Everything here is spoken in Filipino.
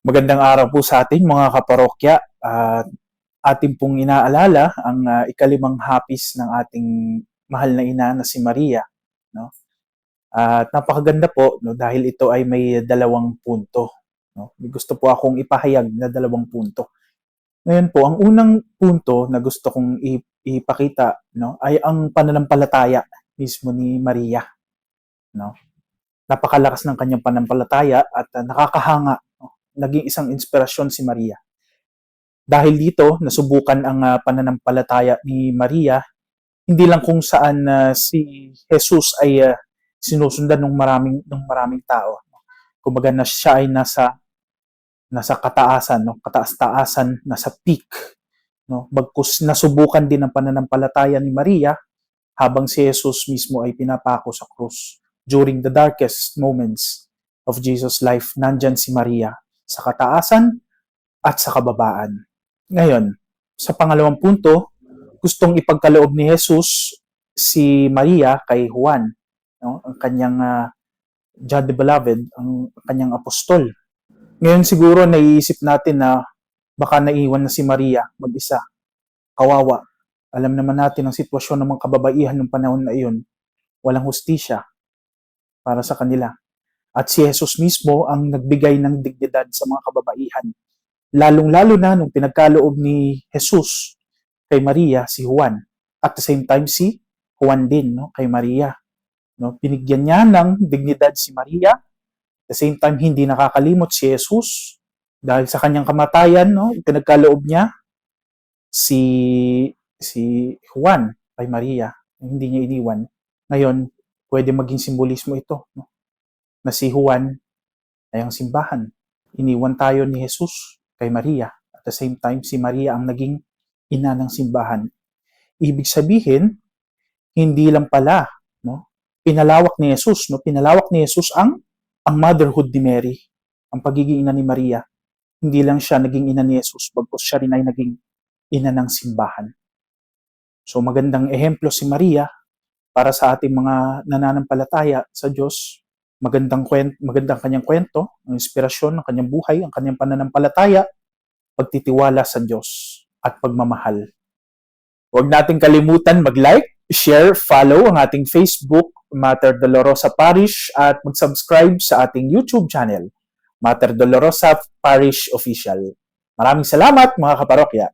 Magandang araw po sa atin mga kaparokya at ating pong inaalala ang ah, ikalimang hapis ng ating mahal na ina na si Maria. No? At napakaganda po no, dahil ito ay may dalawang punto. No? Gusto po akong ipahayag na dalawang punto. Ngayon po, ang unang punto na gusto kong ipakita no, ay ang pananampalataya mismo ni Maria. No? Napakalakas ng kanyang pananampalataya at ah, nakakahanga? Naging isang inspirasyon si Maria. Dahil dito, nasubukan ang ah, pananampalataya ni Maria, hindi lang kung saan ah, si Jesus ay ah, sinusundan ng maraming ng maraming tao. Kumbaga na siya ay nasa nasa kataasan, no? kataas-taasan, nasa peak. No? Bagkus nasubukan din ang pananampalataya ni Maria habang si Jesus mismo ay pinapako sa krus. During the darkest moments of Jesus' life, nandyan si Maria sa kataasan at sa kababaan. Ngayon, sa pangalawang punto, gustong ipagkaloob ni Jesus si Maria kay Juan, no? ang kanyang uh, God the Beloved, ang kanyang apostol. Ngayon siguro naiisip natin na baka naiwan na si Maria mag-isa. Kawawa. Alam naman natin ang sitwasyon ng mga kababaihan ng panahon na iyon. Walang hustisya para sa kanila. At si Jesus mismo ang nagbigay ng dignidad sa mga kababaihan. Lalong-lalo na nung pinagkaloob ni Jesus kay Maria, si Juan. At the same time, si Juan din no, kay Maria. No, binigyan niya ng dignidad si Maria. At the same time, hindi nakakalimot si Jesus dahil sa kanyang kamatayan, no, pinagkaloob niya si si Juan kay Maria. Hindi niya iniwan. Ngayon, pwede maging simbolismo ito. No? Na si Juan ay ang simbahan. Iniwan tayo ni Jesus kay Maria. At the same time, si Maria ang naging ina ng simbahan. Ibig sabihin, hindi lang pala, no? Pinalawak ni Jesus, no? Pinalawak ni Jesus ang ang motherhood ni Mary, ang pagiging ina ni Maria. Hindi lang siya naging ina ni Jesus, bagkus siya rin ay naging ina ng simbahan. So magandang ehemplo si Maria para sa ating mga nananampalataya sa Diyos magandang kwento, magandang kanyang kwento, ang inspirasyon ng kanyang buhay, ang kanyang pananampalataya, pagtitiwala sa Diyos at pagmamahal. Huwag nating kalimutan mag-like, share, follow ang ating Facebook, Mater Dolorosa Parish, at mag-subscribe sa ating YouTube channel, Mater Dolorosa Parish Official. Maraming salamat mga kaparokya!